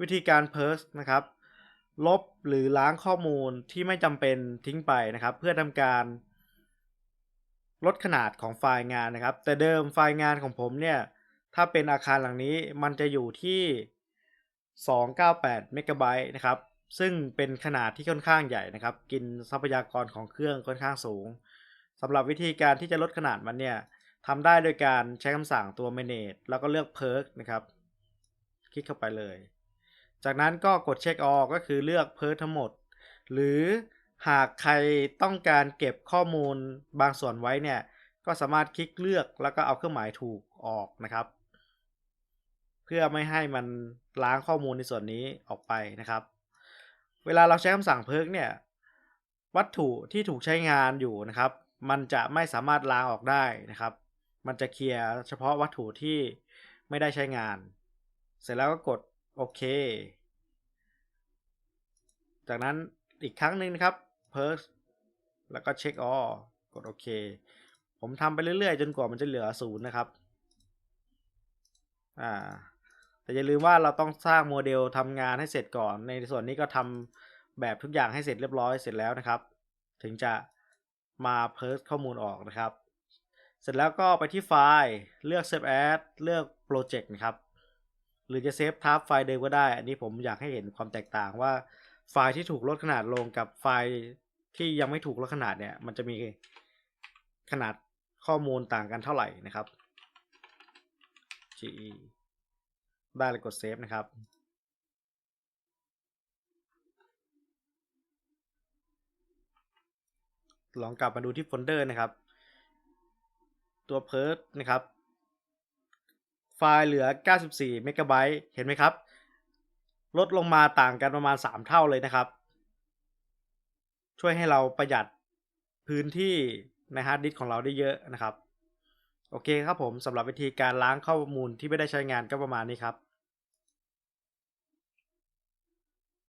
วิธีการเพิร์สนะครับ ลบหรือล้างข้อมูลที่ไม่จำเป็นทิ้งไปนะครับ เพื่อทำการ ลดขนาดของไฟล์งานนะครับ แต่เดิมไฟล์งานของผมเนี่ย ถ้าเป็นอาคารหลังนี้มันจะอยู่ที่ 298 เมกะไบต์นะครับ ซึ่งเป็นขนาดที่ค่อนข้างใหญ่นะครับ กินทรัพยากรของเครื่องค่อนข้างสูงสำหรับวิธีการที่จะลดขนาดมันเนี่ยทำได้โดยการใช้คำสั่งตัว manage แล้วก็เลือก perk นะครับ คลิกเข้าไปเลย จากนั้นก็กดเช็คออกก็คือเลือก perk ทั้งหมด หรือหากใครต้องการเก็บข้อมูลบางส่วนไว้เนี่ย ก็สามารถคลิกเลือกแล้วก็เอาเครื่องหมายถูกออกนะครับ เพื่อไม่ให้มันล้างข้อมูลในส่วนนี้ออกไปนะครับ เวลาเราใช้คำสั่งเพิกเนี่ย วัตถุที่ถูกใช้งานอยู่นะครับ มันจะไม่สามารถล้างออกได้นะครับ มันจะเคลียร์เฉพาะวัตถุที่ไม่ได้ใช้งาน เสร็จแล้วก็กด โอเค จากนั้นอีกครั้งหนึ่งนะครับ p e r s แล้วก็เช็คออกดโอเค ผมทำไปเรื่อยๆ จนกว่ามันจะเหลือศูนย์นะครับ อ่า แต่อย่าลืมว่าเราต้องสร้างโมเดลทำงานให้เสร็จก่อน ในส่วนนี้ก็ทำแบบทุกอย่างให้เสร็จเรียบร้อยเสร็จแล้วนะครับ ถึงจะมาเพิร์สข้อมูลออกนะครับ เสร็จแล้วก็ไปที่ไฟล์ เลือก Save As เลือก Project นะครับ หรือจะเซฟทับไฟล์เดิมก็ได้ อันนี้ผมอยากให้เห็นความแตกต่างว่าไฟล์ที่ถูกลดขนาดลงกับไฟล์ที่ยังไม่ถูกลดขนาดเนี่ย มันจะมีขนาดข้อมูลต่างกันเท่าไหร่นะครับ ge ได้เลยกดเซฟนะครับ ลองกลับมาดูที่โฟลเดอร์นะครับ ตัวเพิร์นะครับ ไฟล์เหลือ 94เมกะไบต์เห็นไหมครับ ลดลงมาต่างกันประมาณ 3 เท่าเลยนะครับ ช่วยให้เราประหยัดพื้นที่ในฮาร์ดดิสก์ของเราได้เยอะนะครับ โอเคครับผมสำหรับวิธีการล้างข้อมูลที่ไม่ได้ใช้งานก็ประมาณนี้ครับ